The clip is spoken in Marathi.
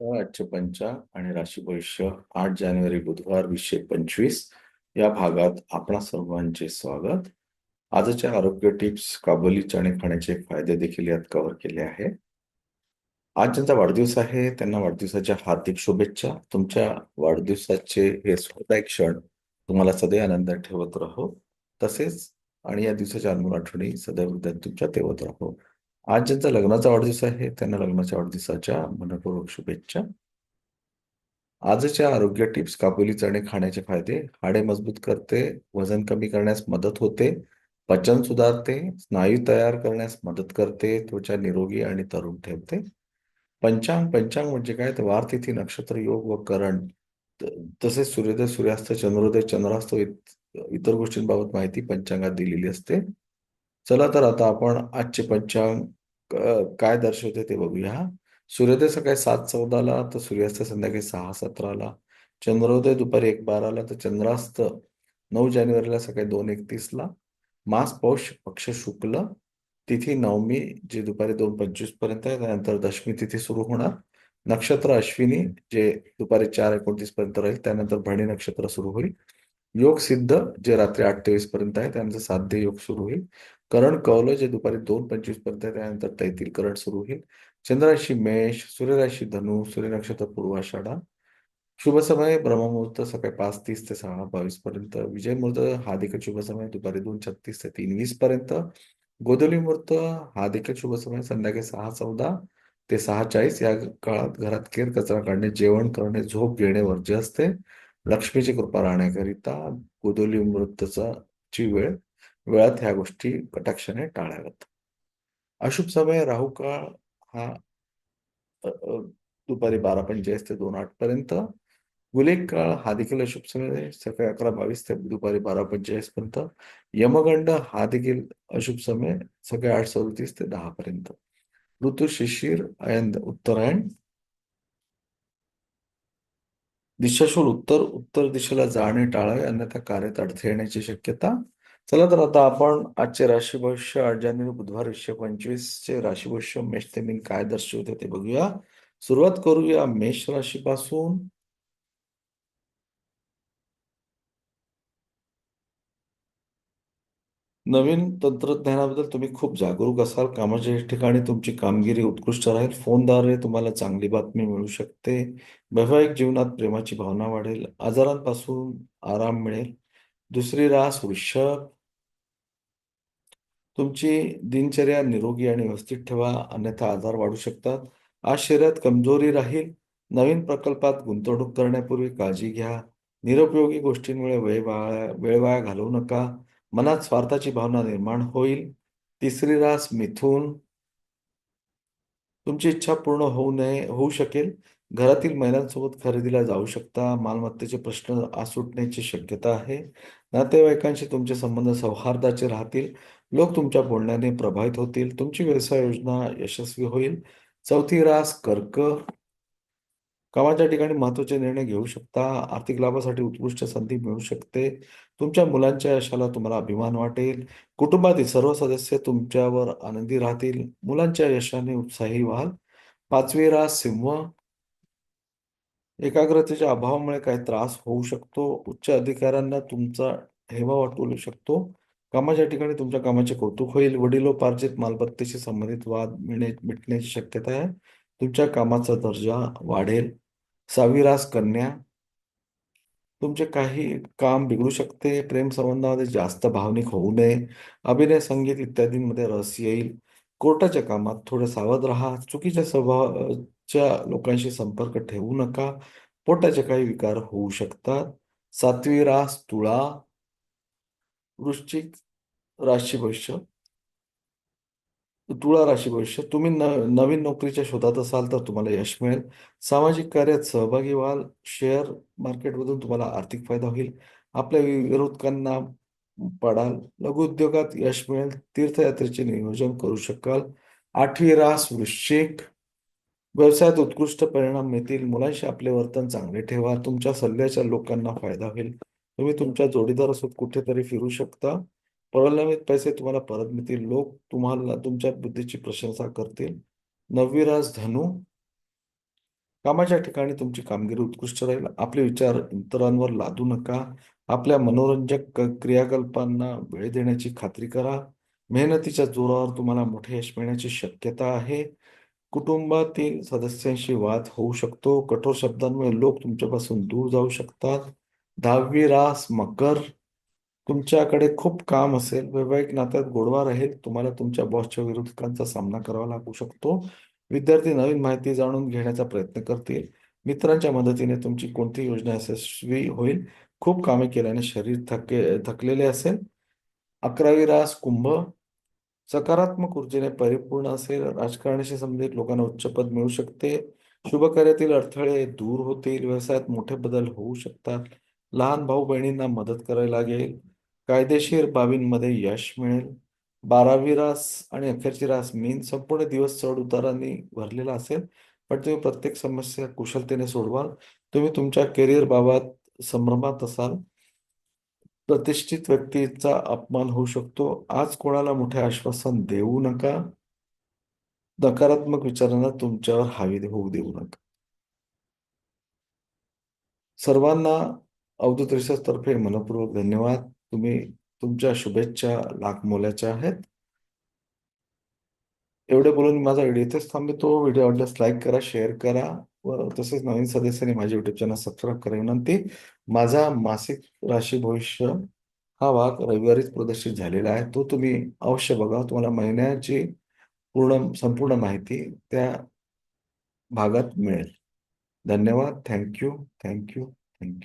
आजचे पंचा आणि राशी भविष्य आठ जानेवारी बुधवार वीसशे पंचवीस या भागात आपणा सर्वांचे स्वागत. आजच्या आरोग्य टिप्स काबुली चणे खाण्याचे फायदे देखील यात कव्हर केले आहे. आज ज्यांचा वाढदिवस आहे त्यांना वाढदिवसाच्या हार्दिक शुभेच्छा. तुमच्या वाढदिवसाचे हे स्वतः क्षण तुम्हाला सदैव आनंदात ठेवत राहो. तसेच आणि या दिवसाच्या अनमोल आठवणी सदैव तुमच्या ठेवत राहो. आज ज्यांचा लग्नाचा वाढदिवस आहे. त्यांना लग्नाच्या वाढदिवसाच्या मनपूर्वक शुभेच्छा. आजच्या आरोग्य टिप्स काबुली चणे खाण्याचे फायदे हाडे मजबूत करते वजन कमी करण्यास मदत होते पचन सुधारते स्नायू तयार करण्यास मदत करते त्वचा निरोगी आणि तरुण ठेवते. पंचांग पंचांग म्हणजे काय? तर वार तिथी नक्षत्र योग व करण. तसेच सूर्योदय सूर्यास्त चंद्रोदय चंद्रास्त इतर गोष्टींबाबत माहिती पंचांगात दिलेली असते. चला तर आता आपण आजचे पंचांग काय दर्शवते ते बघूया. सूर्योदय सकाळी सात चौदाला तर सूर्यास्त संध्याकाळी सहा सतराला. चंद्रोदय दुपारी एक बाराला तर चंद्रास्त नऊ जानेवारीला सकाळी दोन एकतीसला. मास पौष पक्ष शुक्ल तिथी नवमी जे दुपारी दोन पंचवीसपर्यंत आहे त्यानंतर दशमी तिथी सुरू होणार. नक्षत्र अश्विनी जे दुपारी चार एकोणतीस पर्यंत राहील त्यानंतर भरणी नक्षत्र सुरू होईल. योग सिद्ध जे रात्री आठ तेवीस पर्यंत आहे त्यानंतर साध्य योग सुरू होईल. करण कवलं जे दुपारी दोन पंचवीसपर्यंत त्यानंतर तैतील करण सुरू होईल. चंद्रराशी मेष सूर्यराशी धनु सूर्यनक्षत्र पूर्वाषाढा शुभ समय ब्रह्ममुहूर्त सकाळी पाच तीस ते सहा बावीस पर्यंत. विजय मुहूर्त हा देखील शुभ समय दुपारी दोन छत्तीस ते तीन वीस पर्यंत. गोधुली मुहूर्त हा देखील शुभ समय संध्याकाळी सहा चौदा ते सहा चाळीस. या काळात घरात केर कचरा काढणे जेवण करणे झोप घेणे वर्ज्य असते. लक्ष्मीची कृपा राहण्याकरिता गोधुली मुहूर्तचा ची वेळ वेळात ह्या गोष्टी कटाक्षाने टाळाव्यात. अशुभ समय राहू काळ हा दुपारी बारा पंचेचाळीस ते दोन आठ पर्यंत. गुलेक काळ हा देखील अशुभ समय सकाळी अकरा बावीस ते दुपारी बारा पंचेचाळीस पर्यंत. यमगंड हा देखील अशुभ समय सकाळी आठ सदतीस ते दहा पर्यंत. ऋतू शिशिर अयंद उत्तरायण. दिशाशूल उत्तर उत्तर दिशेला जाणे टाळावे अन्यथा कार्यात अडथळे येण्याची शक्यता. चला तर आता आपण आजचे राशी भविष्य आठ जानेवारी बुधवार एकशे पंचवीस चे राशी भविष्य मेष ते मीन काय दर्शवते ते बघूया. सुरुवात करूया मेष राशीपासून. नवीन तंत्रज्ञानाबद्दल तुम्ही खूप जागरूक असाल. कामाच्या ठिकाणी तुमची कामगिरी उत्कृष्ट राहील. फोनद्वारे तुम्हाला चांगली बातमी मिळू शकते. वैवाहिक जीवनात प्रेमाची भावना वाढेल. आजारांपासून आराम मिळेल. दुसरी रास वृषभ तुमची दिनचर्या निरोगी आणि व्यवस्थित ठेवा अन्यथा आजार वाढू शकतात. आज शरीरात कमजोरी राहील. नवीन प्रकल्पात गुंतवणूक करण्यापूर्वी काळजी घ्या. निरुपयोगी गोष्टींमुळे वेळ वाया वेळ वाया घालवू नका. मनात स्वार्थाची भावना निर्माण होईल. तिसरी रास मिथून. तुमची इच्छा पूर्ण होऊ नये होऊ शकेल. घरातील महिलांसोबत खरेदीला जाऊ शकता. मालमत्तेचे प्रश्न सुटण्याची शक्यता आहे. नातेवाईकांशी तुमचे संबंध सौहार्दाचे राहतील. लोक तुमच्या बोलण्याने प्रभावित होतील. तुमची व्यवसाय योजना यशस्वी होईल. चौथी रास कर्क. कामाच्या ठिकाणी महत्त्वाचे निर्णय घेऊ शकता. आर्थिक लाभासाठी उत्कृष्ट संधी मिळू शकते. तुमच्या मुलांच्या यशाला तुम्हाला अभिमान वाटेल. कुटुंबातील सर्व सदस्य तुमच्यावर आनंदी राहतील. मुलांच्या यशाने उत्साही व्हाल. पाचवी रास सिंह. एकाग्रतेच्या अभावामुळे काही त्रास होऊ शकतो. उच्च अधिकाऱ्यांना तुमचा हेवा वाटू शकतो. कामाच्या ठिकाणी तुमच्या कामाचे कौतुक होईल. वडिलोपार्जित मालमत्तेशी संबंधित वाद मिळणे मिटण्याची शक्यता आहे. तुमच्या कामाचा दर्जा वाढेल. सावीरास कन्या तुमचे काही काम बिघडू शकते. प्रेम संबंधामध्ये जास्त भावनिक होऊ नये. अभिनय संगीत इत्यादींमध्ये रस येईल. कोर्टाच्या कामात थोडे सावध राहा. चुकीच्या स्वभावाच्या लोकांशी संपर्क ठेवू नका. पोटाचे काही विकार होऊ शकतात. सातवी रास तुळा वृश्चिक राशी भविष्य तुळा राशी भविष्य तुम्ही न नवीन नोकरीच्या शोधात असाल तर तुम्हाला यश मिळेल. सामाजिक कार्यात सहभागी व्हाल शेअर मार्केटमधून तुम्हाला आर्थिक फायदा होईल. आपल्या विरोधकांना पडाल लघु उद्योगात यश मिळेल तीर्थयात्रेचे नियोजन करू शकाल. आठवी रास वृश्चिक व्यवसायात उत्कृष्ट परिणाम मिळतील मुलांशी आपले वर्तन चांगले ठेवा तुमच्या सल्ल्याच्या लोकांना फायदा होईल. तुम्ही तुमच्या जोडीदारासोबत कुठेतरी फिरू शकता. प्रलंबित पैसे तुम्हाला परत मिळतील. लोक तुम्हाला तुमच्या बुद्धीची प्रशंसा करतील. नववी रास धनु कामाच्या ठिकाणी तुमची कामगिरी उत्कृष्ट राहील. आपले विचार इतरांवर लादू नका. आपल्या मनोरंजक क्रियाकल्पांना वेळ देण्याची खात्री करा. मेहनतीच्या जोरावर तुम्हाला मोठे यश मिळण्याची शक्यता आहे. कुटुंबातील सदस्यांशी वाद होऊ शकतो. कठोर शब्दांमुळे लोक तुमच्यापासून दूर जाऊ शकतात. दहावी रास मकर तुमच्याकडे खूप काम असेल. वैवाहिक नात्यात गोडवा राहील तुम्हाला तुमच्या बॉसच्या विरोधकांचा सामना करावा लागू शकतो. विद्यार्थी नवीन माहिती जाणून घेण्याचा प्रयत्न करतील. मित्रांच्या मदतीने तुमची कोणती योजना यशस्वी होईल? खूप कामे केल्याने शरीर थके थकलेले असेल. अकरावी रास कुंभ सकारात्मक ऊर्जेने परिपूर्ण असेल. राजकारणाशी संबंधित लोकांना उच्च पद मिळू शकते. शुभ कार्यातील अडथळे दूर होतील. व्यवसायात मोठे बदल होऊ शकतात. लहान भाऊ बहिणींना मदत करावी लागेल. कायदेशीर बाबींमध्ये यश मिळेल. बारावी रास आणि अखेरची रास मीन संपूर्ण दिवस चढ उतारांनी भरलेला असेल पण तुम्ही प्रत्येक समस्या कुशलतेने सोडवाल. तुम्ही तुमच्या करिअर बाबत संभ्रमात असाल. प्रतिष्ठित व्यक्तीचा अपमान होऊ शकतो. आज कोणाला मोठे आश्वासन देऊ नका. नकारात्मक विचारांना तुमच्यावर हावी होऊ देऊ नका. सर्वांना अवधूत तर्फे मनपूर्वक धन्यवाद. तुम्ही तुमच्या शुभेच्छा लाख मोलाच्या आहेत. एवढे बोलून माझा व्हिडिओ इथेच थांबतो व्हिडिओ आवडल्यास लाईक करा शेअर करा व तसेच नवीन सदस्यांनी माझे युट्यूब चॅनल सबस्क्राईब करा विनंती. माझा मासिक राशी भविष्य हा भाग रविवारीच प्रदर्शित झालेला आहे. तो तुम्ही अवश्य बघा. तुम्हाला महिन्याची पूर्ण संपूर्ण माहिती त्या भागात मिळेल. धन्यवाद. Thank you. Thank you. Thank you.